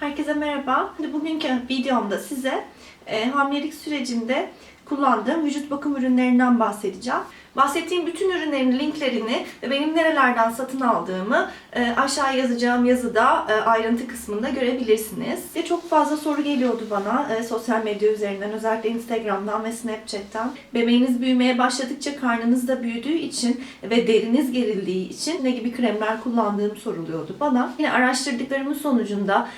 Herkese merhaba. Bugünkü videomda size e, hamilelik sürecinde kullandığım vücut bakım ürünlerinden bahsedeceğim. Bahsettiğim bütün ürünlerin linklerini ve benim nerelerden satın aldığımı e, aşağı yazacağım yazıda e, ayrıntı kısmında görebilirsiniz. Ve çok fazla soru geliyordu bana e, sosyal medya üzerinden özellikle Instagram'dan ve Snapchat'ten. Bebeğiniz büyümeye başladıkça karnınız da büyüdüğü için ve deriniz gerildiği için ne gibi kremler kullandığım soruluyordu bana. Yine araştırdıklarımın sonucunda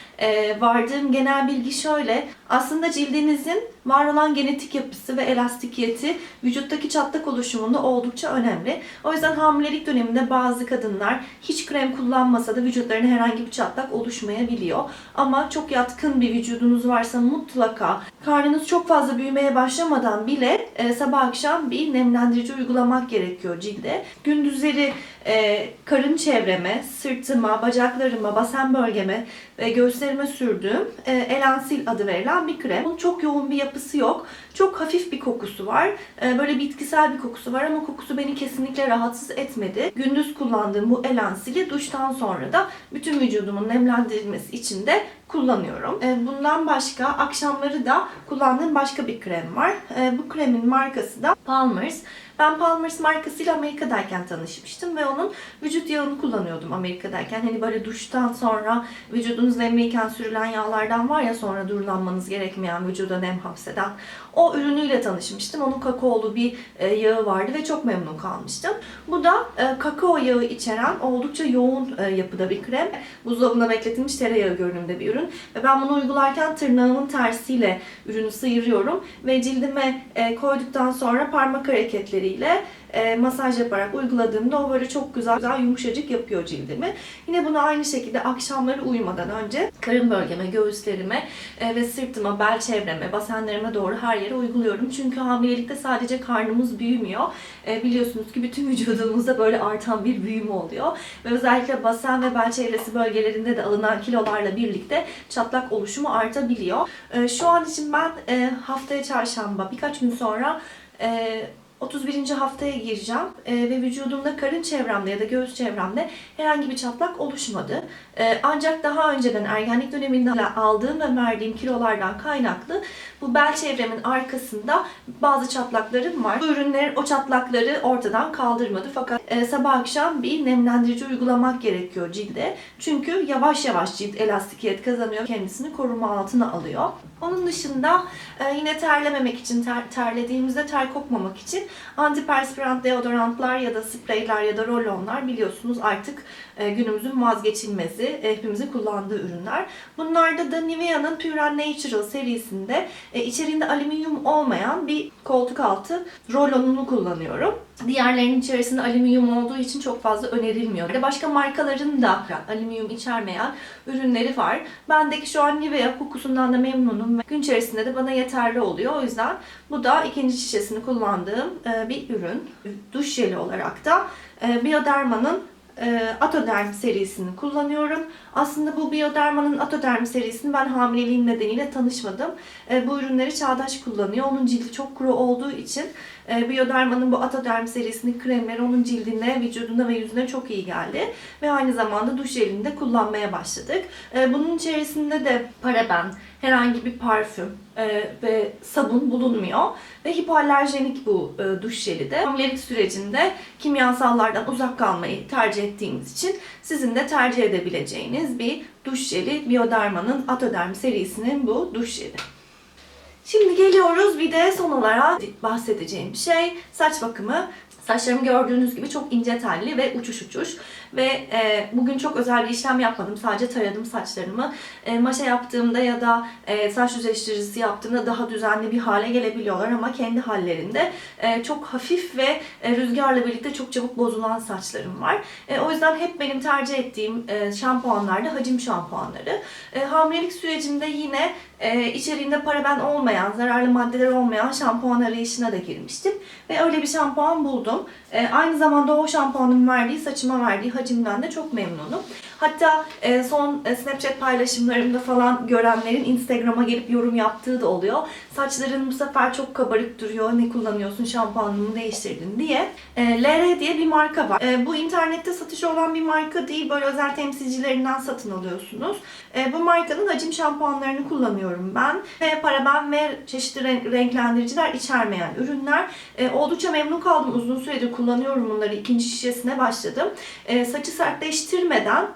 vardığım genel bilgi şöyle. Aslında cildinizin var olan genetik yapısı ve elastikiyeti vücuttaki çatlak oluşumunda oldukça önemli. O yüzden hamilelik döneminde bazı kadınlar hiç krem kullanmasa da vücutlarına herhangi bir çatlak oluşmayabiliyor. Ama çok yatkın bir vücudunuz varsa mutlaka karnınız çok fazla büyümeye başlamadan bile e, sabah akşam bir nemlendirici uygulamak gerekiyor cilde. Gündüzleri e, karın çevreme, sırtıma, bacaklarıma, basen bölgeme ve göğüslerime sürdüğüm e, Elansil adı verilen bir krem. Bunun çok yoğun bir yapısı yok. Çok hafif bir kokusu var. E, böyle bitkisel bir kokusu var ama kokusu beni kesinlikle rahatsız etmedi. Gündüz kullandığım bu Elansil'i duştan sonra da bütün vücudumun nemlendirilmesi için de kullanıyorum. E, Bundan başka akşamları da kullandığım başka bir krem var. E, Bu kremin markası da Palmer's. Ben Palmer's markasıyla Amerika'dayken tanışmıştım ve onun vücut yağını kullanıyordum Amerika'dayken. Hani böyle duştan sonra vücudunuz nemliyken sürülen yağlardan var ya sonra durulanmanız gerekmeyen vücuda nem hapseden. O ürünüyle tanışmıştım. Onun kakaolu bir e, yağı vardı ve çok memnun kalmıştım. Bu da e, kakao yağı içeren oldukça yoğun e, yapıda bir krem. Buzdolabında bekletilmiş tereyağı görünümde bir ürün. Ve ben bunu uygularken tırnağımın tersiyle ürünü sıyırıyorum ve cildime koyduktan sonra parmak hareketleriyle e, masaj yaparak uyguladığımda o böyle çok güzel, güzel yumuşacık yapıyor cildimi. Yine bunu aynı şekilde akşamları uyumadan önce karın bölgeme, göğüslerime e, ve sırtıma, bel çevreme, basenlerime doğru her yere uyguluyorum. Çünkü hamilelikte sadece karnımız büyümüyor. E, biliyorsunuz ki bütün vücudumuzda böyle artan bir büyüme oluyor. Ve özellikle basen ve bel çevresi bölgelerinde de alınan kilolarla birlikte çatlak oluşumu artabiliyor. E, şu an için ben e, haftaya çarşamba birkaç gün sonra e, 31. haftaya gireceğim e, ve vücudumda karın çevremde ya da göğüs çevremde herhangi bir çatlak oluşmadı. E, ancak daha önceden ergenlik döneminde aldığım ve verdiğim kilolardan kaynaklı bu bel çevremin arkasında bazı çatlaklarım var. Bu ürünler o çatlakları ortadan kaldırmadı fakat e, sabah akşam bir nemlendirici uygulamak gerekiyor cilde. Çünkü yavaş yavaş cilt elastikiyet kazanıyor, kendisini koruma altına alıyor. Onun dışında e, yine terlememek için, ter, terlediğimizde ter kokmamak için antiperspirant deodorantlar ya da spreyler ya da roll-onlar biliyorsunuz artık e, günümüzün vazgeçilmezi, e, hepimizin kullandığı ürünler. Bunlarda da Nivea'nın Pure Natural serisinde e, alüminyum olmayan bir koltuk altı roll-onunu kullanıyorum. Diğerlerinin içerisinde alüminyum olduğu için çok fazla önerilmiyor. Başka markaların da alüminyum içermeyen ürünleri var. Bendeki şu an Nivea kokusundan da memnunum ve gün içerisinde de bana yeterli oluyor. O yüzden bu da ikinci şişesini kullandığım e, bir ürün. Duş jeli olarak da e, Bioderma'nın e, Atoderm serisini kullanıyorum. Aslında bu Bioderma'nın Atoderm serisini ben hamileliğim nedeniyle tanışmadım. Bu ürünleri Çağdaş kullanıyor. Onun cildi çok kuru olduğu için e, Bioderma'nın bu Atoderm serisinin kremleri onun cildine, vücuduna ve yüzüne çok iyi geldi. Ve aynı zamanda duş jelinde kullanmaya başladık. E, bunun içerisinde de paraben, herhangi bir parfüm e, ve sabun bulunmuyor. Ve hipoalerjenik bu e, duş jeli de. Hamilelik sürecinde kimyasallardan uzak kalmayı tercih ettiğimiz için sizin de tercih edebileceğiniz bir duş jeli. Bioderma'nın Atoderm serisinin bu duş jeli. Şimdi geliyoruz bir de son olarak bahsedeceğim şey saç bakımı. Saçlarım gördüğünüz gibi çok ince telli ve uçuş uçuş. Ve e, bugün çok özel bir işlem yapmadım. Sadece taradım saçlarımı. E, maşa yaptığımda ya da e, saç düzleştiricisi yaptığımda daha düzenli bir hale gelebiliyorlar ama kendi hallerinde e, çok hafif ve e, rüzgarla birlikte çok çabuk bozulan saçlarım var. E, o yüzden hep benim tercih ettiğim e, şampuanlar da hacim şampuanları. E, hamilelik sürecinde yine e, içeriğinde paraben olmayan, zararlı maddeler olmayan şampuan arayışına da girmiştim. Ve öyle bir şampuan buldum. E, aynı zamanda o şampuanın verdiği, saçıma verdiği hacimden de çok memnunum. Hatta e, son e, Snapchat paylaşımlarımda falan görenlerin Instagram'a gelip yorum yaptığı da oluyor. Saçların bu sefer çok kabarık duruyor. Ne kullanıyorsun? Şampuanını mı değiştirdin diye. E, LR diye bir marka var. E, bu internette satışı olan bir marka değil. Böyle özel temsilcilerinden satın alıyorsunuz. E, bu markanın hacim şampuanlarını kullanıyorum ben. Ve paraben ve çeşitli renk- renklendiriciler içermeyen ürünler. E, oldukça memnun kaldım. Uzun süredir kullanıyorum bunları. İkinci şişesine başladım. E, saçı sertleştirmeden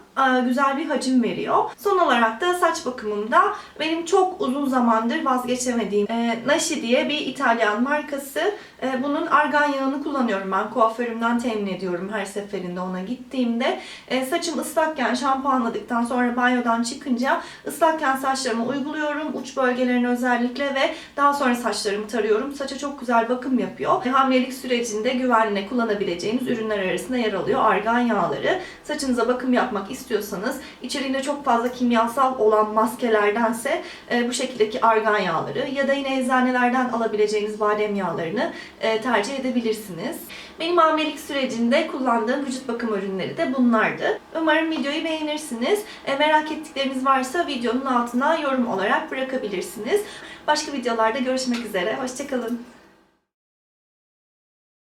güzel bir hacim veriyor. Son olarak da saç bakımında benim çok uzun zamandır vazgeçemediğim e, Nashi diye bir İtalyan markası. E, bunun argan yağını kullanıyorum ben. Kuaförümden temin ediyorum her seferinde ona gittiğimde. E, saçım ıslakken şampuanladıktan sonra banyodan çıkınca ıslakken saçlarıma uyguluyorum. Uç bölgelerine özellikle ve daha sonra saçlarımı tarıyorum. Saça çok güzel bakım yapıyor. E, hamilelik sürecinde güvenle kullanabileceğiniz ürünler arasında yer alıyor argan yağları. Saçınıza bakım yapmak istiyorsanız içeriğinde çok fazla kimyasal olan maskelerdense e, bu şekildeki argan yağları ya da yine eczanelerden alabileceğiniz badem yağlarını e, tercih edebilirsiniz. Benim hamilelik sürecinde kullandığım vücut bakım ürünleri de bunlardı. Umarım videoyu beğenirsiniz. E, merak ettikleriniz varsa videonun altına yorum olarak bırakabilirsiniz. Başka videolarda görüşmek üzere. Hoşçakalın.